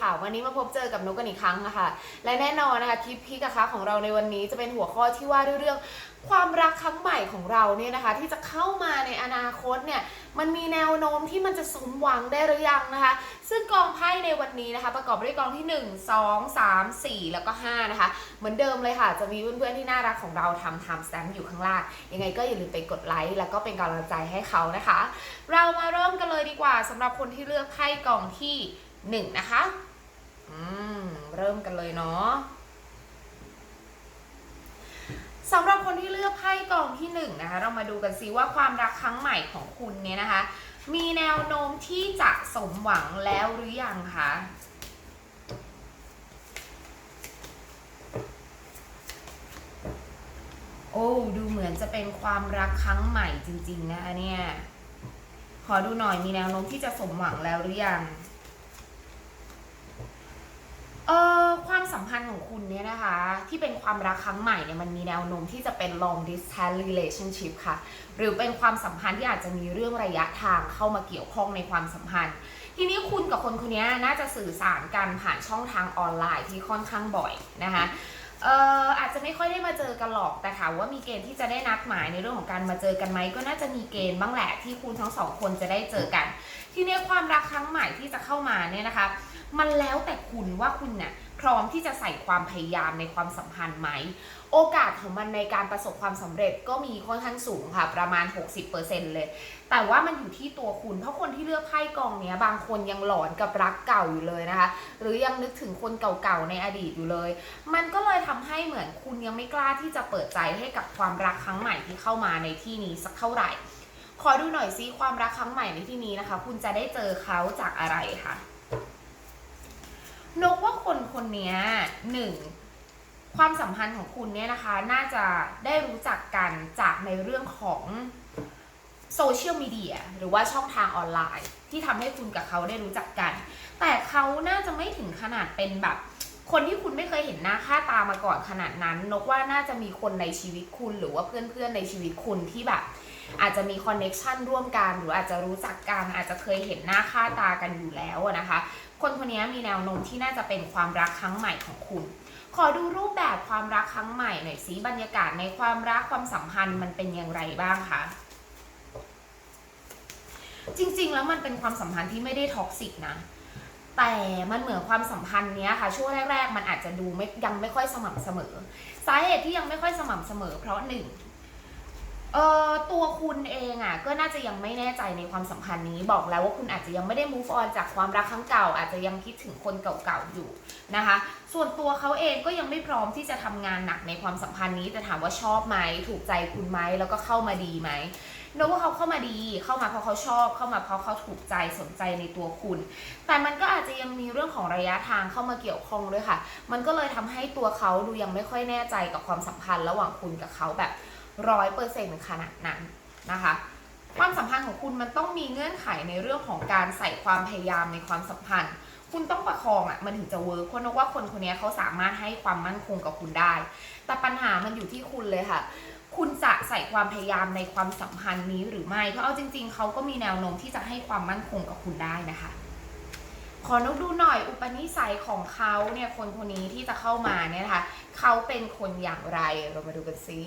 ค่ะ วันนี้มาพบเจอกับนุกกันอีกครั้งนะคะ และแน่นอนนะคะคลิปพีกะคะของเราในวันนี้จะเป็นหัวข้อที่ว่าด้วยเรื่องความรักครั้งใหม่ของเราเนี่ยนะคะ ที่จะเข้ามาในอนาคตเนี่ยมันมีแนวโน้มที่มันจะสมหวังได้หรือยังนะคะ ซึ่งกองไพ่ในวันนี้นะคะ ประกอบด้วยกองที่ 1 2 3 4 แล้วก็ 5 นะคะ เหมือนเดิมเลยค่ะ จะมีเพื่อนๆที่น่ารักของเราทำ time stamp อยู่ข้างล่าง ยังไงก็อย่าลืมไปกดไลค์แล้วก็เป็นกำลังใจให้เขานะคะ เรามาเริ่มกันเลยดีกว่าสำหรับคนที่เลือกไพ่กองที่ 1 นะคะ เริ่มกันเลยเนาะสำหรับคนที่เลือกไพ่กองที่หนึ่งนะคะ เรามาดูกันซิว่าความรักครั้งใหม่ของคุณเนี่ยนะคะ มีแนวโน้มที่จะสมหวังแล้วหรือยังคะโอ้ดูเหมือนจะเป็นความรักครั้งใหม่จริง ๆ นะคะเนี่ย ขอดูหน่อยมีแนวโน้มที่จะสมหวังแล้วหรือยัง เอ่อความสัมพันธ์ของคุณเนี่ยนะคะ ที่เป็นความรักครั้งใหม่เนี่ยมันมีแนวโน้มที่จะเป็น long distance relationship ค่ะ หรือเป็นความสัมพันธ์ที่อาจจะมีเรื่องระยะทางเข้ามาเกี่ยวข้องในความสัมพันธ์ ทีนี้คุณกับคนคนนี้น่าจะสื่อสารกันผ่านช่องทางออนไลน์ที่ค่อนข้างบ่อยนะคะ เอ่ออาจจะไม่ค่อยได้มาเจอกันหรอกแต่ถามว่ามีเกณฑ์ที่จะได้นัดหมายในเรื่องของการมาเจอกันไหมก็น่าจะมีเกณฑ์บ้างแหละที่คุณทั้งสองคนจะได้เจอกัน ทีนี้ความรักครั้งใหม่ที่จะเข้ามาเนี่ยนะคะ มันแล้วแต่คุณว่าคุณเนี่ย พร้อมที่จะใส่ความพยายามในความสัมพันธ์ไหม โอกาสของมันในการประสบความสำเร็จก็มีค่อนข้างสูงค่ะ ประมาณ 60%เลย แต่ว่ามันอยู่ที่ตัวคุณ เพราะคนที่เลือกไพ่กองเนี้ย บางคนยังหลอนกับรักเก่าอยู่เลยนะคะ หรือยังนึกถึงคนเก่าๆในอดีตอยู่เลย มันก็เลยทำให้เหมือนคุณยังไม่กล้าที่จะเปิดใจให้กับความรักครั้งใหม่ที่เข้ามาในที่นี้สักเท่าไหร่ ขอดูหน่อยซิความรักครั้งใหม่ในที่นี้นะคะ คุณจะได้เจอเขาจากอะไรคะ นกว่าคนคนนี้หนึ่งความสัมพันธ์ของคุณเนี่ยนะคะ น่าจะได้รู้จักกันจากในเรื่องของโซเชียลมีเดียหรือว่าช่องทางออนไลน์ ที่ทำให้คุณกับเขาได้รู้จักกัน แต่เขาน่าจะไม่ถึงขนาดเป็นแบบ คนที่คุณไม่เคยเห็นหน้าค่าตามาก่อนขนาดนั้น นกว่าน่าจะมีคนในชีวิตคุณ หรือว่าเพื่อนๆในชีวิตคุณที่แบบ อาจจะมีคอนเน็ชันร่วมกัน หรืออาจจะรู้จักกันอาจจะเคยเห็นหน้าค่าตากันอยู่แล้วนะคะ คนคนนี้มีแนวโน้มที่น่าจะเป็นความรักครั้งใหม่ของคุณ ขอดูรูปแบบความรักครั้งใหม่หน่อยสิบรรยากาศในความรักความสัมพันธ์มันเป็นอย่างไรบ้างคะจริง ๆ แล้วมันเป็นความสัมพันธ์ที่ไม่ได้ท็อกซิกนะแต่มันเหมือนความสัมพันธ์เนี้ยค่ะช่วงแรก ๆ มันอาจจะดูไม่ยังไม่ค่อยสม่ำเสมอ สาเหตุที่ยังไม่ค่อยสม่ำเสมอ เพราะหนึ่ง เอ่อตัวคุณเองอะก็น่าจะยังไม่แน่ใจในความสัมพันธ์นี้บอกแล้วว่าคุณอาจจะยังไม่ได้ move on จากความรักครั้งเก่า อาจจะยังคิดถึงคนเก่าๆอยู่นะคะ ส่วนตัวเขาเองก็ยังไม่พร้อมที่จะทำงานหนักในความสัมพันธ์นี้แต่ถามว่าชอบไหมถูกใจคุณไหมแล้วก็เข้ามาดีไหมนกว่าเขาเข้ามาดีเข้ามาเพราะเขาชอบเข้ามาเพราะเขาถูกใจสนใจในตัวคุณ แต่มันก็อาจจะยังมีเรื่องของระยะทางเข้ามาเกี่ยวข้องด้วยค่ะ มันก็เลยทำให้ตัวเขาดูยังไม่ค่อยแน่ใจกับความสัมพันธ์ระหว่างคุณกับเขาแบบ ร้อยเปอร์เซ็นต์ขนาดนั้นนะคะ ความสัมพันธ์ของคุณมันต้องมีเงื่อนไขในเรื่องของการใส่ความพยายามในความสัมพันธ์ คุณต้องประคองอะมันถึงจะเวิร์กเพราะนกว่าคนคนนี้เขาสามารถให้ความมั่นคงกับคุณได้ แต่ปัญหามันอยู่ที่คุณเลยค่ะ คุณจะใส่ความพยายามในความสัมพันธ์นี้หรือไม่เพราะเอาจริง ๆเขาก็มีแนวโน้มที่จะให้ความมั่นคงกับคุณได้นะคะขอนกดูหน่อยอุปนิสัยของเขาเนี่ยคนคนนี้ที่จะเข้ามาเนี่ยนะคะเขาเป็นคนอย่างไรเรามาดูกันซิ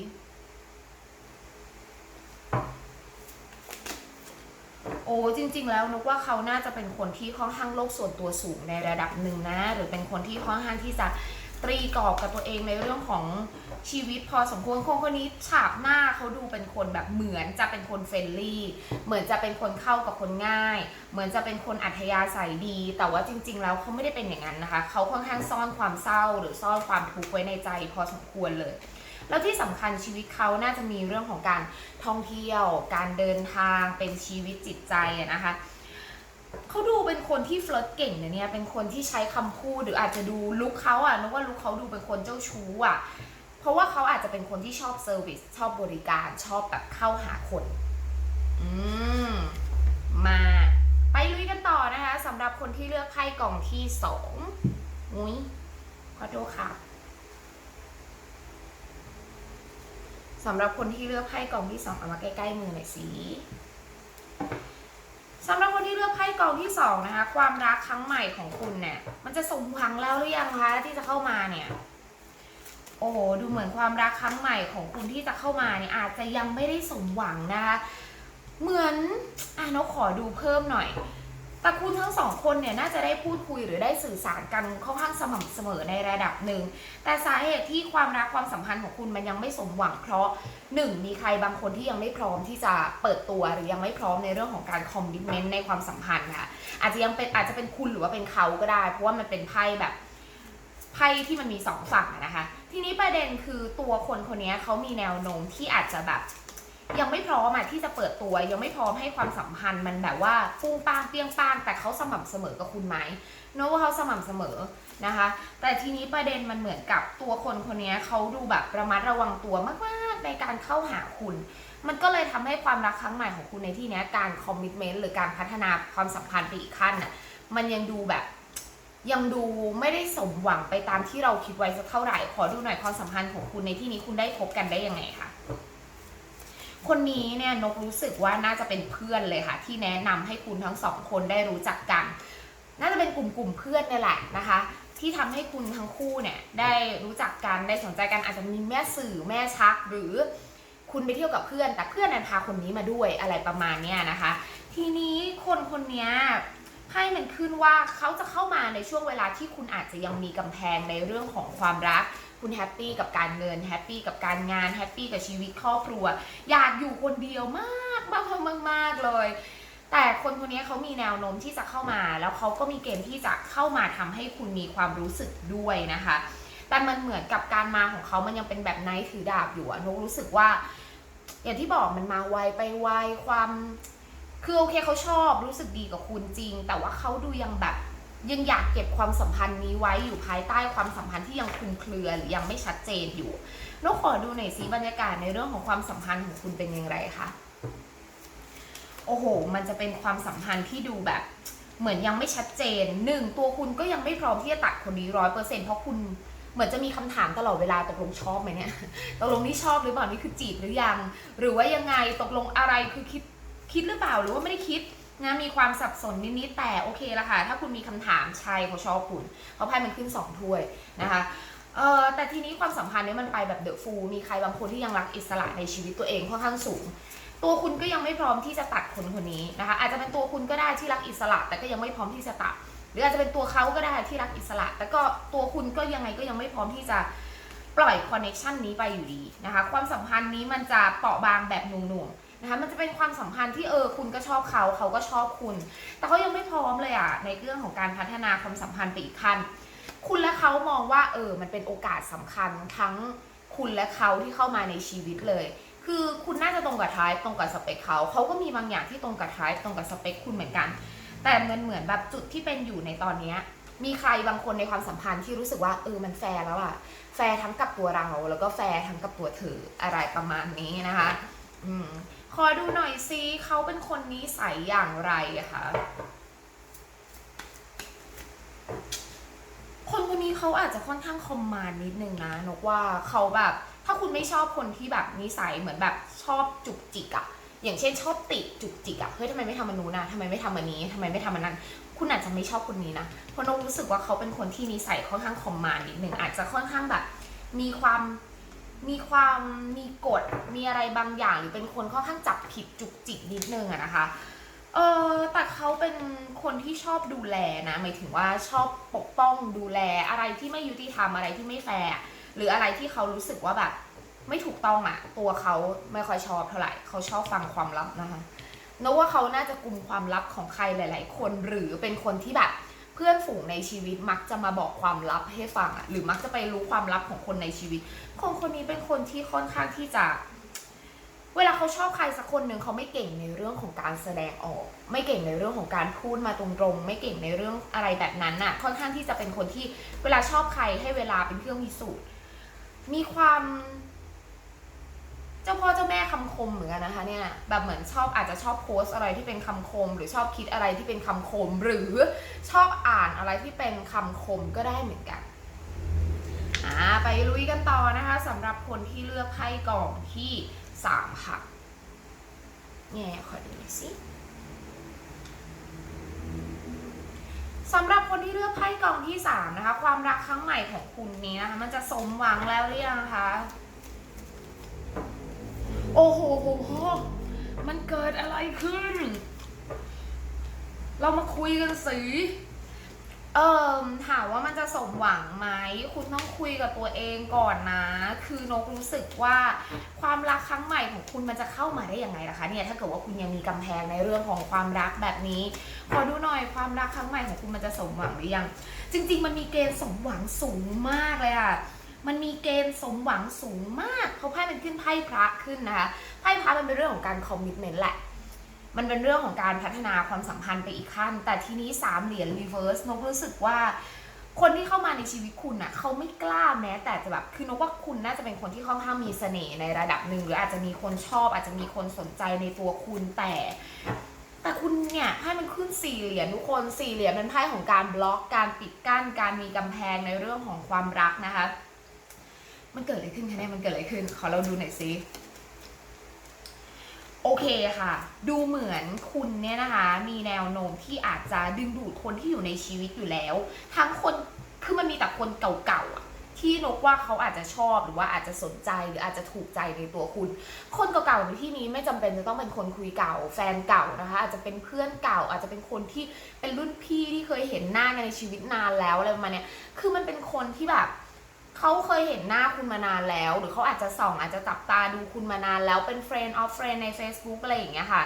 โอ้จริง ๆ แล้วนกว่าเขาน่าจะเป็นคนที่ค่อนข้างโลกส่วนตัวสูงในระดับหนึ่งนะ หรือเป็นคนที่ค่อนข้างที่จะตรีกรอบกับตัวเองในเรื่องของชีวิตพอสมควรคนคนนี้ฉาบหน้าเขาดูเป็นคนแบบเหมือนจะเป็นคนเฟรนลี่ เหมือนจะเป็นคนเข้ากับคนง่าย เหมือนจะเป็นคนอัธยาศัยดี แต่ว่าจริง ๆ แล้วเขาไม่ได้เป็นอย่างนั้นนะคะ เขาค่อนข้างซ่อนความเศร้าหรือซ่อนความทุกข์ไว้ในใจพอสมควรเลย แล้วที่สำคัญชีวิตเขาน่าจะมีเรื่องของการท่องเที่ยว การเดินทางเป็นชีวิตจิตใจอะนะคะเขาดูเป็นคนที่เฟลิร์ตเก่งนะเนี่ยเป็นคนที่ใช้คำพูดหรืออาจจะดูลุคเขาอะนึกว่าลุคเขาดูเป็นคนเจ้าชู้อะเพราะว่าเขาอาจจะเป็นคนที่ชอบเซอร์วิสชอบบริการชอบแบบเข้าหาคน อืมมาไปลุยกันต่อนะคะสำหรับคนที่เลือกไพ่กล่องที่สองอุ้ยขอโทษค่ะ สำหรับคนที่เลือกไพ่กองที่สองเอามาใกล้ๆมือหน่อยสิสสำหรับคนที่เลือกไพ่กองที่สองนะคะ ความรักครั้งใหม่ของคุณเนี่ย มันจะสมหวังแล้วหรือยังคะที่จะเข้ามาเนี่ย โอ้โหดูเหมือนความรักครั้งใหม่ของคุณที่จะเข้ามาเนี่ยอาจจะยังไม่ได้สมหวังนะคะ เหมือนอะนกขอดูเพิ่มหน่อย แต่คุณทั้งสองคนเนี่ยน่าจะได้พูดคุยหรือได้สื่อสารกันค่อนข้างสม่ำเสมอในระดับหนึ่ง แต่สาเหตุที่ความรักความสัมพันธ์ของคุณมันยังไม่สมหวังเพราะหนึ่งมีใครบางคนที่ยังไม่พร้อมที่จะเปิดตัวหรือยังไม่พร้อมในเรื่องของการคอมมิชเมนต์ในความสัมพันธ์ค่ะอาจจะยังเป็นอาจจะเป็นคุณหรือว่าเป็นเขาก็ได้ เพราะว่ามันเป็นไพ่แบบไพ่ที่มันมีสองฝั่งนะคะ ทีนี้ประเด็นคือตัวคนคนนี้เขามีแนวโน้มที่อาจจะแบบ ยังไม่พร้อมอะที่จะเปิดตัวยังไม่พร้อมให้ความสัมพันธ์มันแบบว่าปุ้งป้างเปี้ยงป้างแต่เขาสม่ำเสมอกับคุณไหมโน้ว่าเขาสม่ำเสมอนะคะ แต่ทีนี้ประเด็นมันเหมือนกับตัวคนคนนี้เขาดูแบบระมัดระวังตัวมากๆในการเข้าหาคุณ มันก็เลยทำให้ความรักครั้งใหม่ของคุณในที่เนี้ยการคอมมิชเมนต์หรือการพัฒนาความสัมพันธ์ไปอีกขั้นน่ะมันยังดูแบบ ยังดูไม่ได้สมหวังไปตามที่เราคิดไว้สักเท่าไหร่ ขอดูหน่อยความสัมพันธ์ของคุณในที่นี้คุณได้พบกันได้ยังไงคะ คนนี้เนี่ยนกรู้สึกว่าน่าจะเป็นเพื่อนเลยค่ะ ที่แนะนำให้คุณทั้งสองคนได้รู้จักกัน น่าจะเป็นกลุ่มกลุ่มๆเพื่อนนี่แหละนะคะ ที่ทำให้คุณทั้งคู่เนี่ยได้รู้จักกันได้สนใจกันอาจจะมีแม่สื่อแม่ชัก หรือคุณไปเที่ยวกับเพื่อน แต่เพื่อนนั้นพาคนนี้มาด้วยอะไรประมาณเนี้ยนะคะ ทีนี้คนคนนี้ยไพ่มันขึ้นว่าเขาจะเข้ามาในช่วงเวลาที่คุณอาจจะยังมีกำแพงในเรื่องของความรัก คุณแฮปปี้กับการเงินแฮปปี้กับการงานแฮปปี้กับชีวิตครอบครัว อยากอยู่คนเดียวมากมากมากมากเลย แต่คนคนนี้เขามีแนวโน้มที่จะเข้ามา แล้วเขาก็มีเกณฑ์ที่จะเข้ามาทำให้คุณมีความรู้สึกด้วยนะคะ แต่มันเหมือนกับการมาของเขามันยังเป็นแบบไนท์ถือดาบอยู่อะนกรู้สึกว่า อย่างที่บอกมันมาไวไปไวความคือโอเคเขาชอบรู้สึกดีกับคุณจริง แต่ว่าเขาดูยังแบบ ยังอยากเก็บความสัมพันธ์นี้ไว้อยู่ภายใต้ความสัมพันธ์ที่ยังคลุมเครือหรือยังไม่ชัดเจนอยู่นกขอดูหน่อยสิบรรยากาศในเรื่องของความสัมพันธ์ของคุณเป็นอย่างไรคะโอ้โห มันจะเป็นความสัมพันธ์ที่ดูแบบ เหมือนยังไม่ชัดเจนหนึ่งตัวคุณก็ยังไม่พร้อมที่จะตัดคนนี้ร้อยเปอร์เซ็นเพราะคุณเหมือนจะมีคำถามตลอดเวลาตกลงชอบไหมเนี่ยตกลงนี่ชอบหรือเปล่านี่คือจีบหรือยัง หรือว่ายังไงตกลงอะไรคือคิดคิดหรือเปล่าหรือว่าไม่ได้คิด นะมีความสับสนนิดๆแต่โอเคละค่ะ ถ้าคุณมีคำถามใช่เขาชอบคุณเพราะไพ่มันขึ้นสองถ้วยนะคะเออแต่ทีนี้ความสัมพันธ์เนี้มันไปแบบเดอะฟูมีใครบางคนที่ยังรักอิสระในชีวิตตัวเองค่อนข้างสูง ตัวคุณก็ยังไม่พร้อมที่จะตัดคนคนนี้นะคะ อาจจะเป็นตัวคุณก็ได้ที่รักอิสระ แต่ก็ยังไม่พร้อมที่จะตัด หรืออาจจะเป็นตัวเขาก็ได้ที่รักอิสระ แต่ก็ตัวคุณก็ยังไงก็ยังไม่พร้อมที่จะปล่อยคอนเน็ชันนี้ไปอยู่ดีนะคะ ความสัมพันธ์นี้มันจะเปราะบางแบบหนุ่มๆ นะคะมันจะเป็นความสัมพันธ์ที่เออคุณก็ชอบเขาเขาก็ชอบคุณ แต่เขายังไม่พร้อมเลยอะในเรื่องของการพัฒนาความสัมพันธ์ไปอีกขั้นคุณและเขามองว่าเออมันเป็นโอกาสสำคัญทั้งคุณและเขาที่เข้ามาในชีวิตเลย คือคุณน่าจะตรงกับทายตรงกับสเปคเขาเขาก็มีบางอย่างที่ตรงกับทายตรงกับสเปคคุณเหมือนกัน แต่มันเหมือนแบบจุดที่เป็นอยู่ในตอนเนี้มีใครบางคนในความสัมพันธ์ที่รู้สึกว่าเออมันแฟร์แล้วอะแฟร์ทั้งกับตัวเรา แล้วก็แฟร์ทั้งกับตัวเธออะไรประมาณนี้นะคะ อืม ขอดูหน่อยซิเขาเป็นคนนิสัยอย่างไรอะคะคนคนนี้เขาอาจจะค่อนข้างคอมมานนิดนึงนะนกว่าเขาแบบ ถ้าคุณไม่ชอบคนที่แบบนิสัยเหมือนแบบชอบจุกจิกอะอย่างเช่นชอบติจุกจิกอะเฮ้ยทำไมไม่ทำอันนู้นนะทำไมไม่ทำอันนี้ทำไมไม่ทำอันนั้น คุณอาจจะไม่ชอบคนนี้นะเพราะนกรู้สึกว่าเขาเป็นคนที่นิสัยค่อนข้างคอมมานนิดนึงอาจจะค่อนข้างแบบ มีความ มีความมีกฎมีอะไรบางอย่าง หรือเป็นคนค่อนข้างจับผิดจุกจิกนิดนึงอะนะคะเออแต่เขาเป็นคนที่ชอบดูแลนะหมายถึงว่าชอบปกป้องดูแลอะไรที่ไม่ยุติธรรมอะไรที่ไม่แฟร์หรืออะไรที่เขารู้สึกว่าแบบ ไม่ถูกต้องอะตัวเขาไม่ค่อยชอบเท่าไหร่เขาชอบฟังความลับนะคะนึกว่าเขาน่าจะกลุ่มความลับของใครหลาย ๆ คนหรือเป็นคนที่แบบ พื่อนฝูงในชีวิตมักจะมาบอกความลับให้ฟังอะหรือมักจะไปรู้ความลับของคนในชีวิต คนคนนี้เป็นคนที่ค่อนข้างที่จะ เวลาเขาชอบใครสักคนหนึ่งเขาไม่เก่งในเรื่องของการแสดงออก ไม่เก่งในเรื่องของการพูดมาตรงๆ ไม่เก่งในเรื่องอะไรแบบนั้นน่ะ ค่อนข้างที่จะเป็นคนที่เวลาชอบใครให้เวลาเป็นเครื่องพิสูจน์มีความ เจ้าพ่อเจ้าแม่คำคมเหมือนกันนะคะเนี่ยแบบเหมือนชอบอาจจะชอบโพสอะไรที่เป็นคำคม หรือชอบคิดอะไรที่เป็นคำคม หรือชอบอ่านอะไรที่เป็นคำคมก็ได้เหมือนกันอ่าไปลุยกันต่อนะคะสำหรับคนที่เลือกไพ่กล่องที่สามค่ะเนี่ยขอดูหน่อยสิสำหรับคนที่เลือกไพ่กองที่สามนะคะ ความรักครั้งใหม่ของคุณนี้นะคะ มันจะสมหวังแล้วหรือยังคะ โอ้โหโหโหมันเกิดอะไรขึ้น เรามาคุยกันสิเอ่มถามว่ามันจะสมหวังไหม คุณต้องคุยกับตัวเองก่อนนะ คือนกรู้สึกว่าความรักครั้งใหม่ของคุณมันจะเข้ามาได้ยังไงล่ะคะเนี่ยถ้าเกิดว่าคุณยังมีกำแพงในเรื่องของความรักแบบนี้ขอดูหน่อยความรักครั้งใหม่ของคุณมันจะสมหวังหรือยัง จริง ๆ มันมีเกณฑ์สมหวังสูงมากเลยอะ มันมีเกณฑ์สมหวังสูงมากเพราะไพ่มันขึ้นไพ่พระขึ้นนะคะไพ่พระมันเป็นเรื่องของการคอมมิชเมนต์แหละมันเป็นเรื่องของการพัฒนาความสัมพันธ์ไปอีกขั้น แต่ทีนี้สามเหรียญรีเวิร์สนกรู้สึกว่า คนที่เข้ามาในชีวิตคุณน่ะเขาไม่กล้าแม้แต่จะแบบคือนกว่าคุณน่าจะเป็นคนที่ค่อนข้างมีเสน่ห์ในระดับหนึ่งหรืออาจจะมีคนชอบ อาจจะมีคนสนใจในตัวคุณแต่ แต่คุณเนี่ยไพ่มันขึ้นสี่เหรียญทุกคนสี่เหรียญเป็นไพ่ของการบล็อกการปิดกั้น การมีกำแพงในเรื่องของความรักนะคะ มันเกิดอะไรขึ้นคะเนี่ยมันเกิดอะไรขึ้น ขอเราดูหน่อยสิโอเคค่ะ ดูเหมือนคุณเนี่ยนะคะ มีแนวโน้มที่อาจจะดึงดูดคนที่อยู่ในชีวิตอยู่แล้ว ทั้งคนคือมันมีแต่คนเก่าๆที่นกว่าเขาอาจจะชอบหรือว่าอาจจะสนใจหรืออาจจะถูกใจในตัวคุณ คนเก่าๆในที่นี้ไม่จำเป็นจะต้องเป็นคนคุยเก่า แฟนเก่านะคะ อาจจะเป็นเพื่อนเก่า อาจจะเป็นคนที่เป็นรุ่นพี่ที่เคยเห็นหน้าในชีวิตนานแล้วอะไรประมาณเนี้ยคือมันเป็นคนที่แบบ เขาเคยเห็นหน้าคุณมานานแล้ว หรือเขาอาจจะส่องอาจจะจับตาดูคุณมานานแล้วเป็น friend of friend ใน Facebook อะไรอย่างเงี้ยค่ะ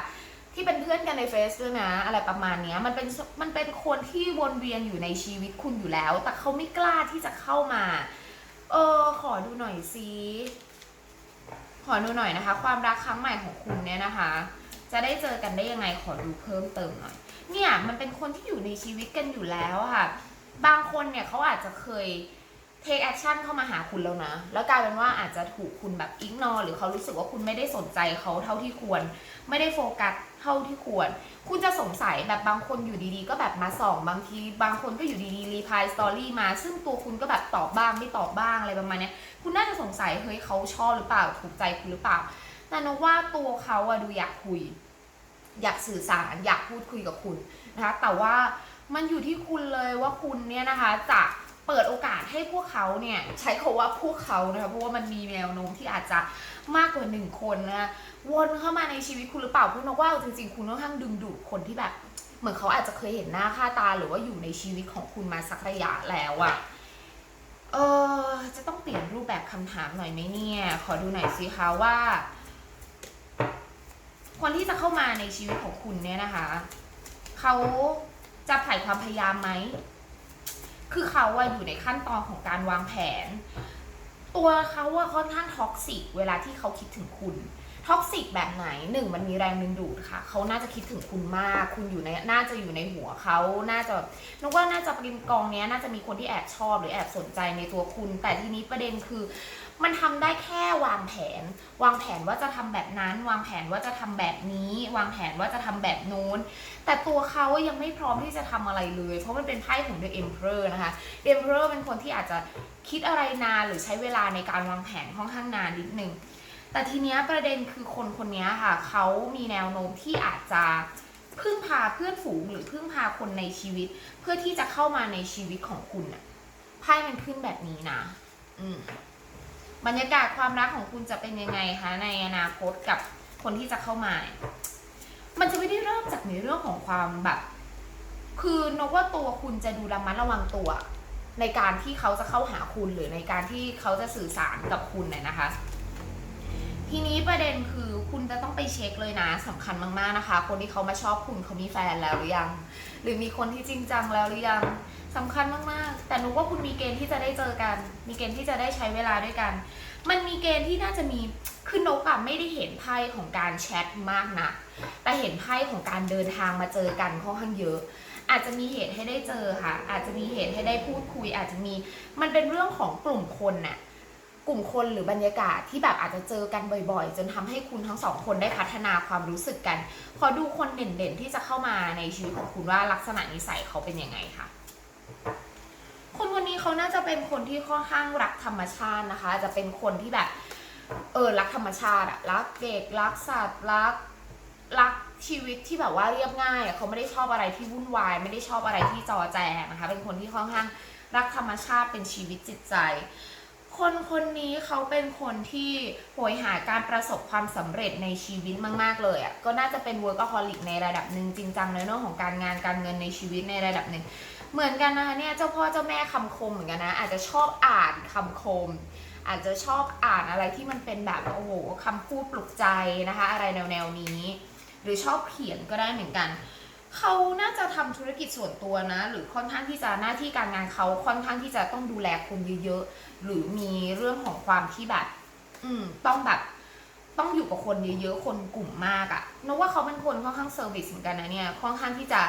ที่เป็นเพื่อนกันในเฟซด้วยนะ อะไรประมาณเนี้ยมันเป็นมันเป็นคนที่วนเวียนอยู่ในชีวิตคุณอยู่แล้ว แต่เขาไม่กล้าที่จะเข้ามา เออขอดูหน่อยสิขอดูหน่อยนะคะ ความรักครั้งใหม่ของคุณเนี่ยนะคะ จะได้เจอกันได้ยังไงขอดูเพิ่มเติมหน่อย เนี่ยมันเป็นคนที่อยู่ในชีวิตกันอยู่แล้วค่ะ บางคนเนี่ยเขาอาจจะเคย take action เข้ามาหาคุณแล้วนะ แล้วกลายเป็นว่าอาจจะถูกคุณแบบ ignore หรือเขารู้สึกว่าคุณไม่ได้สนใจเขาเท่าที่ควร ไม่ได้โฟกัสเท่าที่ควร คุณจะสงสัยแบบบางคนอยู่ดีๆ ก็แบบมาส่อง บางที บางคนก็อยู่ดีๆรีพายสตอรี่มา ซึ่งตัวคุณก็แบบตอบบ้างไม่ตอบบ้างอะไรประมาณนี้คุณน่าจะสงสัยเฮ้ยเขาชอบหรือเปล่าถูกใจคุณหรือเปล่า แต่นกว่าตัวเขาอะดูอยากคุย อยากสื่อสารอยากพูดคุยกับคุณนะคะแต่ว่ามันอยู่ที่คุณเลยว่าคุณเนี่ยนะคะจะ เปิดโอกาสให้พวกเขาเนี่ยใช้คาว่าพวกเขานะคะเพราะว่ามันมีแนวโน้มที่อาจจะมากกว่าหนึ่งคนนะวนเข้ามาในชีวิตคุณหรือเปล่าเพราะนกว่าจริงๆคุณค่อนข้างดึงดูดคนที่แบบ เหมือนเขาอาจจะเคยเห็นหน้าค่าตาหรือว่าอยู่ในชีวิตของคุณมาสักระยะแล้วอะเออจะต้องเปลี่ยนรูปแบบคำถามหน่อยไหมเนี่ย ขอดูหน่อยสิคะว่า คนที่จะเข้ามาในชีวิตของคุณเนี่ยนะคะ เขาจะผ่ความพยายามไหม คือเขาอะอยู่ในขั้นตอนของการวางแผน ตัวเขาอะค่อนข้างท็อกซิกเวลาที่เขาคิดถึงคุณท็อกซิกแบบไหนหนึ่งมันมีแรงดึงดูดค่ะ เขาน่าจะคิดถึงคุณมาก คุณอยู่ในน่าจะอยู่ในหัวเขาน่าจะนึกว่าน่าจะปริมกองเนี้ยน่าจะมีคนที่แอบชอบหรือแอบสนใจในตัวคุณ แต่ทีนี้ประเด็นคือ มันทำได้แค่วางแผน วางแผนว่าจะทำแบบนั้น วางแผนว่าจะทำแบบนี้ วางแผนว่าจะทำแบบนู้น แต่ตัวเขายังไม่พร้อมที่จะทำอะไรเลย เพราะมันเป็นไพ่ของ The Emperor นะคะ The Emperor เป็นคนที่อาจจะคิดอะไรนานหรือใช้เวลาในการวางแผนค่อนข้างนานนิดนึงแต่ทีเนี้ยประเด็นคือคนคนนี้ค่ะเขามีแนวโน้มที่อาจจะพึ่งพาเพื่อนฝูงหรือพึ่งพาคนในชีวิต เพื่อที่จะเข้ามาในชีวิตของคุณน่ะไพ่มันขึ้นแบบนี้นะ อืม บรรยากาศความรักของคุณจะเป็นยังไงคะในอนาคตกับคนที่จะเข้ามา มันจะไม่ได้เริ่มจากในเรื่องของความแบบ คือนกว่าตัวคุณจะดูระมัดระวังตัว ในการที่เขาจะเข้าหาคุณหรือในการที่เขาจะสื่อสารกับคุณน่ยนะคะ ทีนี้ประเด็นคือคุณจะต้องไปเช็คเลยนะสำคัญมากๆนะคะ คนที่เขามาชอบคุณเขามีแฟนแล้วหรือยัง หรือมีคนที่จริงจังแล้วหรือยังสำคัญมากๆ แต่นุกว่าคุณมีเกณฑ์ที่จะได้เจอกัน มีเกณฑ์ที่จะได้ใช้เวลาด้วยกัน มันมีเกณฑ์ที่น่าจะมีคือนกอะไม่ได้เห็นไพ่ของการแชทมากนะแต่เห็นไพ่ของการเดินทางมาเจอกันค่อนข้างเยอะ อาจจะมีเหตุให้ได้เจอค่ะ อาจจะมีเหตุให้ได้พูดคุย อาจจะมี มันเป็นเรื่องของกลุ่มคนน่ะ กลุ่มคนหรือบรรยากาศที่แบบอาจจะเจอกันบ่อยๆ จนทำให้คุณทั้งสองคนได้พัฒนาความรู้สึกกัน ขอดูคนเด่นๆที่จะเข้ามาในชีวิตของคุณว่าลักษณะนิสัยเขาเป็นยังไงค่ะคนคนนี้เขาน่าจะเป็นคนที่ค่อนข้างรักธรรมชาตินะคะ จะเป็นคนที่แบบเออรักธรรมชาติอะรักเด็กรักสัตว์รักรักชีวิตที่แบบว่าเรียบง่ายอะเขาไม่ได้ชอบอะไรที่วุ่นวาย ไม่ได้ชอบอะไรที่จอแจนะคะ เป็นคนที่ค่อนข้างรักธรรมชาติเป็นชีวิตจิตใจ คนคนนี้เขาเป็นคนที่โหยหาการประสบความสำเร็จในชีวิตมาก ๆ เลยอะ่ะก็น่าจะเป็น workaholic ในระดับหนึ่งจริงจังในเรื่องของการงานการเงินในชีวิตในระดับหนึ่งเหมือนกันนะคะเนี่ยเจ้าพ่อเจ้าแม่คำคมเหมือนกันนะ อาจจะชอบอ่านคำคม อาจจะชอบอ่านอะไรที่มันเป็นแบบโอ้โหคำพูดปลุกใจนะคะ อะไรแนวแนวๆนี้ หรือชอบเขียนก็ได้เหมือนกัน เขาน่าจะทำธุรกิจส่วนตัวนะ หรือค่อนข้างที่จะหน้าที่การงานเขาค่อนข้างที่จะต้องดูแลคนเยอะๆ หรือมีเรื่องของความที่แบบ อืม ต้องแบบ ต้องอยู่กับคนเยอะๆ คนกลุ่มมากอะนึกว่าเขาเป็นคนค่อนข้างเซอร์วิสเหมือนกันนะเนี่ย ค่อนข้างที่จะ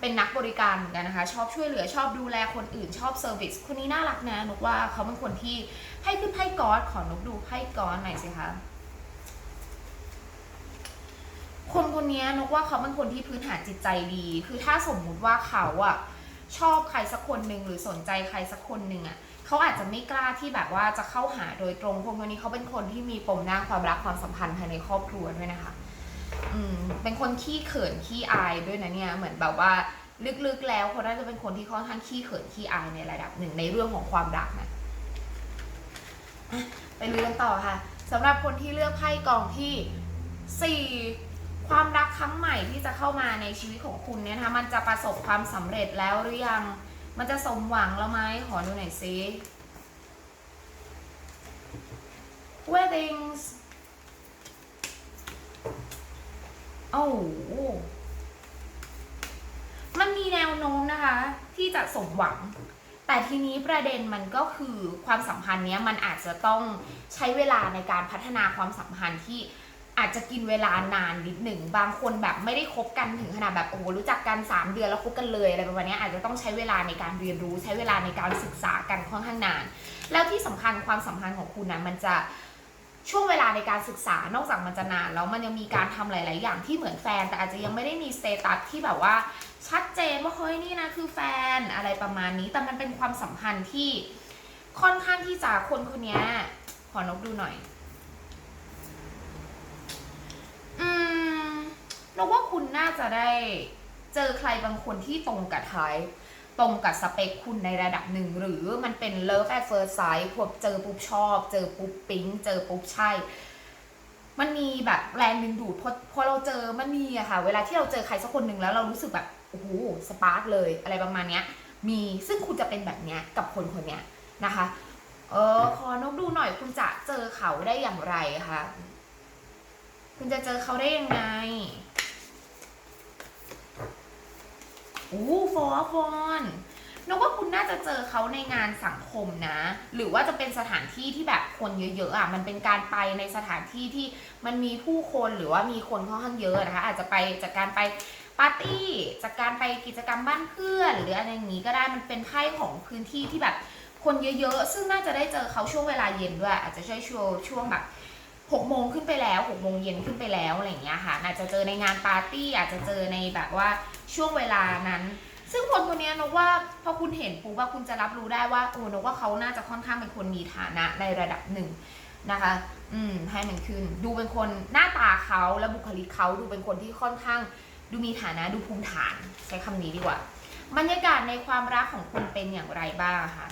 เป็นนักบริการเหมือนกันนะคะ ชอบช่วยเหลือชอบดูแลคนอื่นชอบเซอร์วิส คนนี้น่ารักนะนึกว่าเขาเป็นคนที่ให้ขึ้นไพ่กอดขอนกดูไพ่กอดหน่อยสิคะ คนคนนี้นกว่าเขาเป็นคนที่พื้นฐานจิตใจดี คือถ้าสมมุติว่าเขาอะชอบใครสักคนหนึ่งหรือสนใจใครสักคนหนึ่งอะเขาอาจจะไม่กล้าที่แบบว่าจะเข้าหาโดยตรงคนคนนี้เขาเป็นคนที่มีปมหน้าความรักความสัมพันธ์ภายในครอบครัวด้วยนะคะ อืม เป็นคนขี้เขินขี้อายด้วยนะเนี่ยเหมือนแบบว่าลึกๆแล้วเขาน่าจะเป็นคนที่ค่อนข้างขี้เขินขี้อายในระดับหนึ่งในเรื่องของความรักนะอะไปเรื่องต่อค่ะสำหรับคนที่เลือกไพ่กองที่สี่ ความรักครั้งใหม่ที่จะเข้ามาในชีวิตของคุณเนี่ยนะคะมันจะประสบความสำเร็จแล้วหรือยัง มันจะสมหวังแล้วไหมขอดูหน่อยซิ weddings โอ้มันมีแนวโน้มนะคะ ที่จะสมหวัง แต่ทีนี้ประเด็นมันก็คือความสัมพันธ์เนี้ยมันอาจจะต้องใช้เวลาในการพัฒนาความสัมพันธ์ที่ อาจจะกินเวลานานนิดหนึ่ง บางคนแบบไม่ได้คบกันถึงขนาดแบบโอ้โหรู้จักกัน 3 เดือนแล้วคบกันเลยอะไรประมาณนี้อาจจะต้องใช้เวลาในการเรียนรู้ ใช้เวลาในการศึกษากันค่อนข้างนาน แล้วที่สำคัญความสัมพันธ์ของคุณนะมันจะช่วงเวลาในการศึกษานอกจากมันจะนานแล้วมันยังมีการทำหลาย ๆ อย่างที่เหมือนแฟน แต่อาจจะยังไม่ได้มีสเตตัสที่แบบว่าชัดเจนว่าเฮ้ยนี่นะคือแฟนอะไรประมาณนี้ แต่มันเป็นความสัมพันธ์ที่ค่อนข้างที่จะคนคนนี้ขอนกดูหน่อย อืมนกว่าคุณน่าจะได้เจอใครบางคนที่ตรงกับไทป์ตรงกับสเปคคุณในระดับหนึ่ง หรือมันเป็น love at first sight พวกเจอปุ๊บชอบ เจอปุ๊บปิ๊ง เจอปุ๊บใช่ มันมีแบบแรงดึงดูดพอพอเราเจอมันมีอะค่ะ เวลาที่เราเจอใครสักคนหนึ่งแล้วเรารู้สึกแบบโอ้โหสปาร์กเลยอะไรประมาณเนี้ย มีซึ่งคุณจะเป็นแบบเนี้ยกับคนคนเนี้ยนะคะ เออขอนกดูหน่อยคุณจะเจอเขาได้อย่างไรคะ คุณจะเจอเขาได้ยังไงโอ้ฟอร์ฟอนนกว่าคุณน่าจะเจอเขาในงานสังคมนะ หรือว่าจะเป็นสถานที่ที่แบบคนเยอะๆอะ มันเป็นการไปในสถานที่ที่มันมีผู้คนหรือว่ามีคนค่อนข้างเยอะนะคะ อาจจะไปจากการไปปาร์ตี้ จากการไปกิจกรรมบ้านเพื่อน หรืออะไรอย่างนี้ก็ได้ มันเป็นไพ่ของพื้นที่ที่แบบคนเยอะๆ ซึ่งน่าจะได้เจอเขาช่วงเวลาเย็นด้วย อาจจะใช่ช่วงช่วงแบบ หกโมงขึ้นไปแล้วหกโมงเย็นขึ้นไปแล้วอะไรอย่างเงี้ยค่ะ อาจจะเจอในงานปาร์ตี้อาจจะเจอในแบบว่าช่วงเวลานั้น ซึ่งคนคนนี้นกว่าพอคุณเห็นปุ๊บว่าคุณจะรับรู้ได้ว่าโอ้นกว่าเขาน่าจะค่อนข้างเป็นคนมีฐานะในระดับหนึ่งนะคะ อืมให้มันขึ้น ดูเป็นคนหน้าตาเขาและบุคลิกเขาดูเป็นคนที่ค่อนข้าง ดูมีฐานะดูภูมิฐาน ใช้คำนี้ดีกว่า บรรยากาศในความรักของคุณเป็นอย่างไรบ้างคะ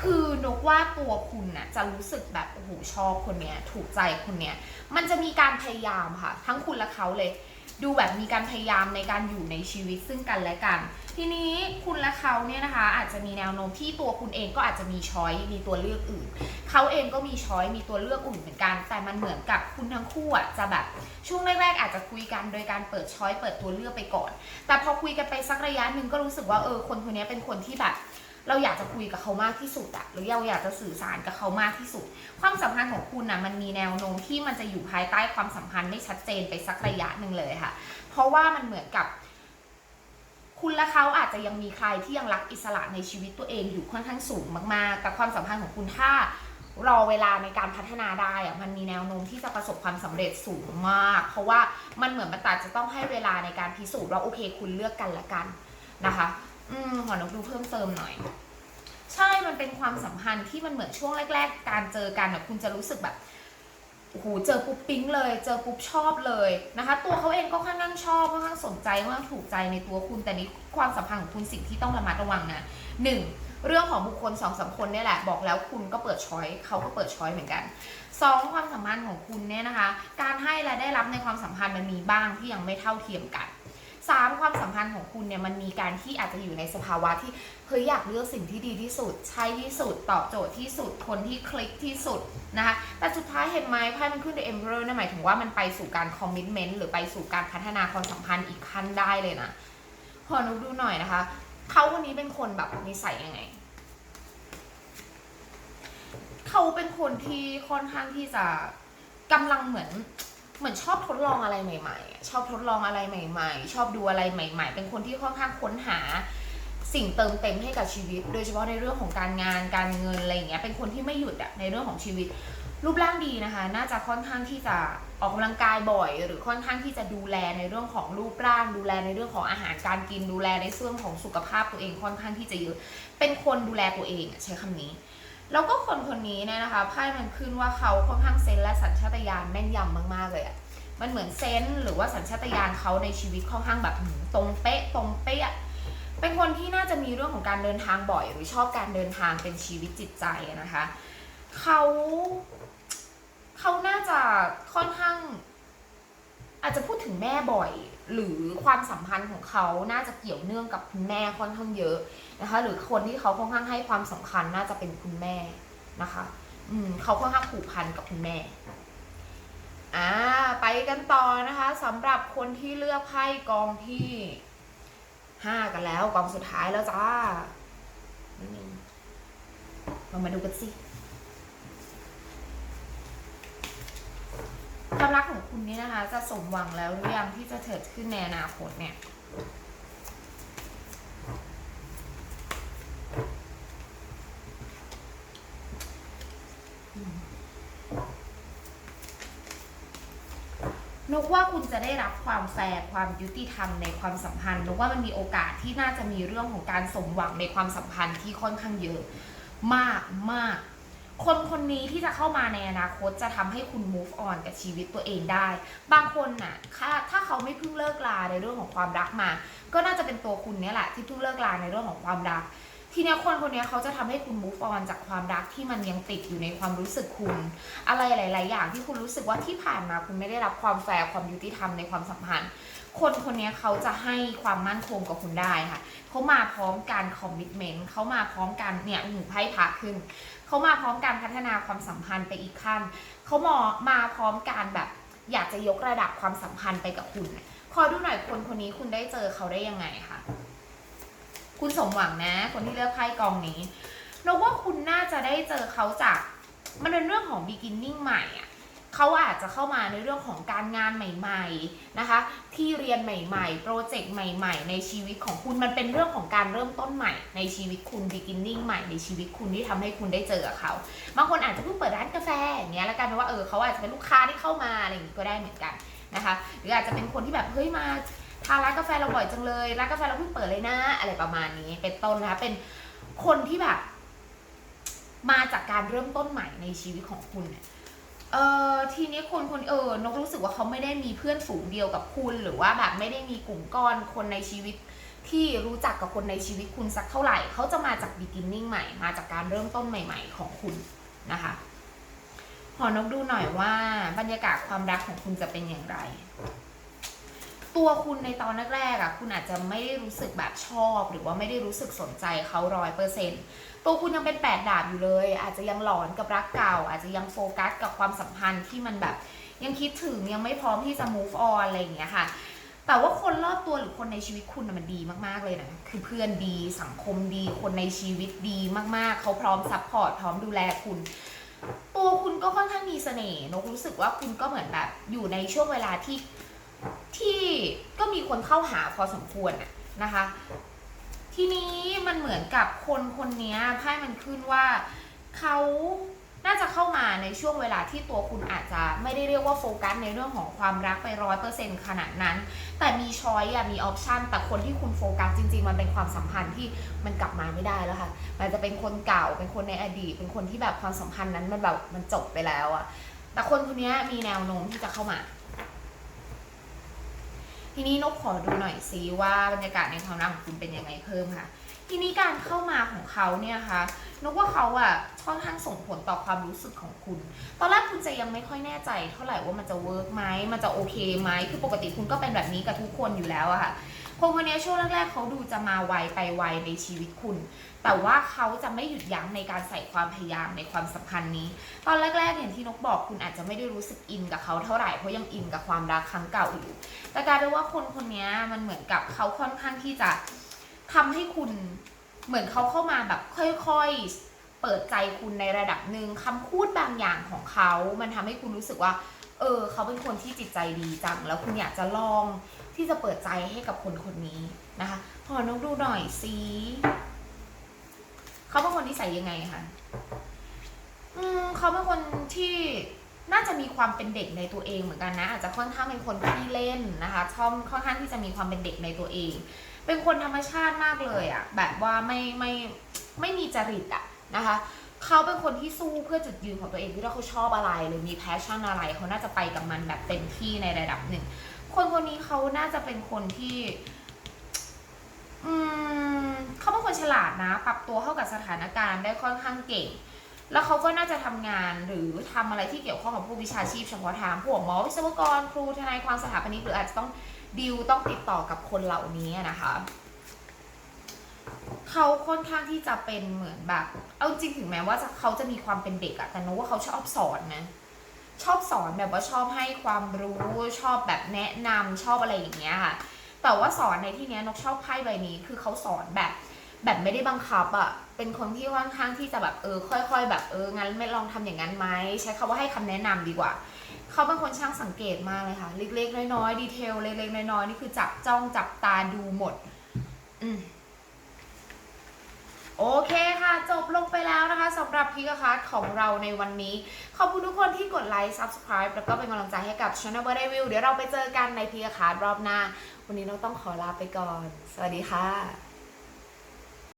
คือนกว่าตัวคุณน่ะจะรู้สึกแบบโอ้โหชอบคนเนี้ย ถูกใจคนเนี้ย มันจะมีการพยายามค่ะ ทั้งคุณและเขาเลย ดูแบบมีการพยายามในการอยู่ในชีวิตซึ่งกันและกัน ทีนี้คุณและเขาเนี่ยนะคะ อาจจะมีแนวโน้มที่ตัวคุณเองก็อาจจะมีช้อยมีตัวเลือกอื่น เขาเองก็มีช้อยมีตัวเลือกอื่นเหมือนกัน แต่มันเหมือนกับคุณทั้งคู่อะจะแบบช่วงแรกๆอาจจะคุยกันโดยการเปิดช้อยเปิดตัวเลือกไปก่อน แต่พอคุยกันไปสักระยะหนึ่งก็รู้สึกว่าเออคนคนนี้เป็นคนที่แบบ เราอยากจะคุยกับเขามากที่สุดอะหรือเราอยากจะสื่อสารกับเขามากที่สุด ความสัมพันธ์ของคุณนะมันมีแนวโน้มที่มันจะอยู่ภายใต้ความสัมพันธ์ไม่ชัดเจนไปสักระยะหนึ่งเลยค่ะ เพราะว่ามันเหมือนกับ คุณและเขาอาจจะยังมีใครที่ยังรักอิสระในชีวิตตัวเองอยู่ค่อนข้างสูงมากๆ แต่ความสัมพันธ์ของคุณถ้ารอเวลาในการพัฒนาได้อะมันมีแนวโน้มที่จะประสบความสำเร็จสูงมาก เพราะว่ามันเหมือนมันตัดจะต้องให้เวลาในการพิสูจน์ว่าโอเค คุณเลือกกันละกันนะคะ อืมขอนกดูเพิ่มเติมหน่อย ใช่มันเป็นความสัมพันธ์ที่มันเหมือนช่วงแรก ๆ การเจอกันอะคุณจะรู้สึกแบบโอ้โหเจอปุ๊บปิ๊งเลย เจอปุ๊บชอบเลยนะคะ ตัวเขาเองก็ค่อนข้างชอบค่อนข้างสนใจค่อนข้างถูกใจในตัวคุณแต่นี้ความสัมพันธ์ของคุณสิ่งที่ต้องระมัดระวังนะหนึ่งเรื่องของบุคคลสองสามคนเนี่ยแหละบอกแล้วคุณก็เปิดช้อยเขาก็เปิดช้อยเหมือนกันสองความสัมพันธ์ของคุณเนี่ยนะคะ การให้และได้รับในความสัมพันธ์มันมีบ้างที่ยังไม่เท่าเทียมกัน สามความสัมพันธ์ของคุณเนี่ยมันมีการที่อาจจะอยู่ในสภาวะที่เฮ้ยอยากเลือกสิ่งที่ดีที่สุด ใช่ที่สุดตอบโจทย์ที่สุดคนที่คลิกที่สุดนะคะแต่สุดท้ายเห็นไหมไพ่มันขึ้น The Emperor นั่นหมายถึงว่ามันไปสู่การคอมมิ t เมนต์หรือไปสู่การพัฒนาความสัมพันธ์อีกขั้นได้เลยนะขอนุกดูหน่อยนะคะเขาคนนี้เป็นคนแบบนิสัยยังไงเขาเป็นคนที่ค่อนข้างที่จะกำลังเหมือน เหมือนชอบทดลองอะไรใหม่ๆ ชอบทดลองอะไรใหม่ๆ ชอบดูอะไรใหม่ ๆ เป็นคนที่ค่อนข้างค้นหาสิ่งเติมเต็มให้กับชีวิต โดยเฉพาะในเรื่องของการงานการเงินอะไรอย่างเงี้ยเป็นคนที่ไม่หยุดอะในเรื่องของชีวิต รูปร่างดีนะคะ น่าจะค่อนข้างที่จะออกกำลังกายบ่อย หรือค่อนข้างที่จะดูแลในเรื่องของรูปร่าง ดูแลในเรื่องของอาหารการกิน ดูแลในเรื่องของสุขภาพตัวเองค่อนข้างที่จะเยอะ เป็นคนดูแลตัวเองอะใช้คำนี้ แล้วก็คนคนนี้เนี่ยนะคะไพ่มันขึ้นว่าเขาค่อนข้างเซนส์และสัญชาตญาณแม่นยำมากๆเลยอะมันเหมือนเซนส์หรือว่าสัญชาตญาณเขาในชีวิตค่อนข้างแบบหืมตรงเป๊ะตรงเป๊ะอะเป็นคนที่น่าจะมีเรื่องของการเดินทางบ่อย หรือชอบการเดินทางเป็นชีวิตจิตใจอะนะคะเขาเขาน่าจะค่อนข้าง อาจจะพูดถึงแม่บ่อย หรือความสัมพันธ์ของเขาน่าจะเกี่ยวเนื่องกับคุณแม่ค่อนข้างเยอะนะคะ หรือคนที่เขาค่อนข้างให้ความสำคัญน่าจะเป็นคุณแม่นะคะ อืมเขาค่อนข้างผูกพันกับคุณแม่อ่าไปกันต่อนะคะสำหรับคนที่เลือกไพ่กองที่ห้ากันแล้วกองสุดท้ายแล้วจ้านิดนึงเรามาดูกันสิ ความรักของคุณนี่นะคะ จะสมหวังแล้วหรือยังที่จะเกิดขึ้นในอนาคตเนี่ยนกว่าคุณจะได้รับความแฟร์ความยุติธรรมในความสัมพันธ์นกว่ามันมีโอกาสที่น่าจะมีเรื่องของการสมหวังในความสัมพันธ์ที่ค่อนข้างเยอะ มากมาก คนคนนี้ที่จะเข้ามาในอนาคตจะทำให้คุณ move on กับชีวิตตัวเองได้ บางคนน่ะถ้าถ้าเขาไม่เพิ่งเลิกลาในเรื่องของความรักมา ก็น่าจะเป็นตัวคุณเนี่ยแหละที่เพิ่งเลิกลาในเรื่องของความรัก ทีนี้คนคนนี้เขาจะทำให้คุณ move on จากความรักที่มันยังติดอยู่ในความรู้สึกคุณ อะไรหลาย ๆ อย่างที่คุณรู้สึกว่าที่ผ่านมาคุณไม่ได้รับความแฟร์ความยุติธรรมในความสัมพันธ์ คนคนนี้เขาจะให้ความมั่นคงกับคุณได้ค่ะเขามาพร้อมการคอมมิชเมนต์เขามาพร้อมกันเนี่ยหูไพ่พาขึ้น เขามาพร้อมการพัฒนาความสัมพันธ์ไปอีกขั้นเขามอมาพร้อมการแบบอยากจะยกระดับความสัมพันธ์ไปกับคุณขอดูหน่อยคนคนนี้คุณได้เจอเขาได้ยังไงคะคุณสมหวังนะ คนที่เลือกไพ่กองนี้เราว่าคุณน่าจะได้เจอเขาจากมันเป็นเรื่องของ beginning ใหม่อะ เขาอาจจะเข้ามาในเรื่องของการงานใหม่ๆนะคะ ที่เรียนใหม่ๆ โปรเจกต์ใหม่ ๆ ในชีวิตของคุณมันเป็นเรื่องของการเริ่มต้นใหม่ ในชีวิตคุณ beginning ใหม่ในชีวิตคุณที่ทำให้คุณได้เจอเขา บางคนอาจจะเพิ่งเปิดร้านกาแฟอย่างเงี้ยแล้วกลายเป็นว่าเออเขาอาจจะเป็นลูกค้าที่เข้ามาอะไรอย่างงี้ก็ได้เหมือนกันนะคะ หรืออาจจะเป็นคนที่แบบเฮ้ยมาทานร้านกาแฟเราบ่อยจังเลยร้านกาแฟเราเพิ่งเปิดเลยนะอะไรประมาณนี้ เป็นต้นนะคะเป็นคนที่แบบมาจากการเริ่มต้นใหม่ในชีวิตของคุณเนี่ย เออทีนี้คนคนเออนกรู้สึกว่าเขาไม่ได้มีเพื่อนฝูงเดียวกับคุณ หรือว่าแบบไม่ได้มีกลุ่มก้อนคนในชีวิต ที่รู้จักกับคนในชีวิตคุณสักเท่าไหร่เขาจะมาจาก beginning ใหม่ มาจากการเริ่มต้นใหม่ ๆ ของคุณนะคะขอนกดูหน่อยว่าบรรยากาศความรักของคุณจะเป็นอย่างไร ตัวคุณในตอนแรกๆอะคุณอาจจะไม่ได้รู้สึกแบบชอบ หรือว่าไม่ได้รู้สึกสนใจเขาร้อยเปอร์เซ็นต์ตัวคุณยังเป็นแปดดาบอยู่เลย อาจจะยังหลอนกับรักเก่า อาจจะยังโฟกัสกับความสัมพันธ์ที่มันแบบ ยังคิดถึงยังไม่พร้อมที่จะ move on อะไรอย่างเงี้ยค่ะ แต่ว่าคนรอบตัวหรือคนในชีวิตคุณน่ะมันดีมากๆเลยนะคือเพื่อนดีสังคมดี คนในชีวิตดีมากๆเขาพร้อมซัพพอร์ตพร้อมดูแลคุณตัวคุณก็ค่อนข้างมีเสน่ห์นกรู้สึกว่าคุณก็เหมือนแบบอยู่ในช่วงเวลาที่ ที่ก็มีคนเข้าหาพอสมควรนะคะ ทีนี้มันเหมือนกับคนคนนี้ไพ่มันขึ้นว่าเขาน่าจะเข้ามาในช่วงเวลาที่ตัวคุณอาจจะไม่ได้เรียกว่าโฟกัสในเรื่องของความรักไปร้อยเปอร์เซ็นขนาดนั้น แต่มีช้อยอะมีออปชันแต่คนที่คุณโฟกัสจริง ๆ มันเป็นความสัมพันธ์ที่มันกลับมาไม่ได้แล้วค่ะ มันจะเป็นคนเก่า เป็นคนในอดีต เป็นคนที่แบบความสัมพันธ์นั้นมันแบบมันจบไปแล้วอะแต่คนคนนี้มีแนวโน้มที่จะเข้ามา ทีนี้นกขอดูหน่อยซิว่าบรรยากาศในความรักของคุณเป็นยังไงเพิ่มค่ะ ทีนี้การเข้ามาของเขาเนี่ยค่ะนกว่าเขาอะค่อนข้างส่งผลต่อความรู้สึกของคุณ ตอนแรกคุณจะยังไม่ค่อยแน่ใจ เท่าไหร่ว่ามันจะเวิร์กไหมมันจะโอเคไหมคือปกติคุณก็เป็นแบบนี้กับทุกคนอยู่แล้วอะค่ะคนคนนี้ช่วงแรกๆเขาดูจะมาไวไปไวในชีวิตคุณ แต่ว่าเขาจะไม่หยุดยั้งในการใส่ความพยายามในความสัมพันธ์นี้ ตอนแรกๆอย่างที่นกบอกคุณอาจจะไม่ได้รู้สึกอินกับเขาเท่าไหร่เพราะยังอินกับความรักครั้งเก่าอยู่ แต่กลายเป็นว่าคนคนนี้มันเหมือนกับเขาค่อนข้างที่จะทำให้คุณเหมือนเขาเข้ามาแบบค่อยๆ เปิดใจคุณในระดับหนึ่งคำพูดบางอย่างของเขา มันทำให้คุณรู้สึกว่า เออ เขาเป็นคนที่จิตใจดีจัง แล้วคุณอยากจะลองที่จะเปิดใจให้กับคนคนนี้นะคะ พอนกดูหน่อยสิ เขาเป็นคนนิสัยยังไงคะอืมเขาเป็นคนที่น่าจะมีความเป็นเด็กในตัวเองเหมือนกันนะ อาจจะค่อนข้างเป็นคนที่เล่นนะคะชอบค่อนข้างที่จะมีความเป็นเด็กในตัวเอง เป็นคนธรรมชาติมากเลยอะแบบว่าไม่ไม่ไม่มีจริตอะนะคะเขาเป็นคนที่สู้เพื่อจุดยืนของตัวเองที่ว่าเขาชอบอะไรหรือมีแพชชั่นอะไรเขาน่าจะไปกับมันแบบเต็มที่ในระดับหนึ่ง คนคนนี้เขาน่าจะเป็นคนที่ อืมเขาเป็นคนฉลาดนะ ปรับตัวเข้ากับสถานการณ์ได้ค่อนข้างเก่ง แล้วเขาก็น่าจะทำงานหรือทำอะไรที่เกี่ยวข้องกับพวกวิชาชีพเฉพาะทางพวกหมอวิศวกรครูทนายความสถาปนิกหรืออาจจะต้องดิวต้องติดต่อกับคนเหล่านี้นะคะเขาค่อนข้างที่จะเป็นเหมือนแบบ เอาจริงถึงแม้ว่าเขาจะมีความเป็นเด็กอะแต่นกว่าเขาชอบสอนนะ ชอบสอนแบบว่าชอบให้ความรู้ชอบแบบแนะนำชอบอะไรอย่างเงี้ยค่ะ แต่ว่าสอนในที่นี้นกชอบไพ่ใบนี้ คือเขาสอนแบบ แบบไม่ได้บังคับอะเป็นคนที่ค่อนข้างที่จะแบบเออ ค่อย ๆ แบบเอองั้นไม่ลองทำอย่างนั้นไหมใช้คาว่าให้คำแนะนำดีกว่าเขาเป็นคนช่างสังเกตมากเลยค่ะ เล็กๆน้อยๆดีเทลเล็กๆน้อยๆนี่คือจับจ้องจับตาดูหมด อืม โอเคค่ะ จบลงไปแล้วนะคะสำหรับพิกาคัสของเราในวันนี้ ขอบคุณทุกคนที่กดไลค์ Subscribe แล้วก็เป็นกำลังใจให้กับ Channel b i r d View เดี๋ยวเราไปเจอกันในพิกาคัสรอบหน้า วันนี้เราต้องขอลาไปก่อน สวัสดีค่ะ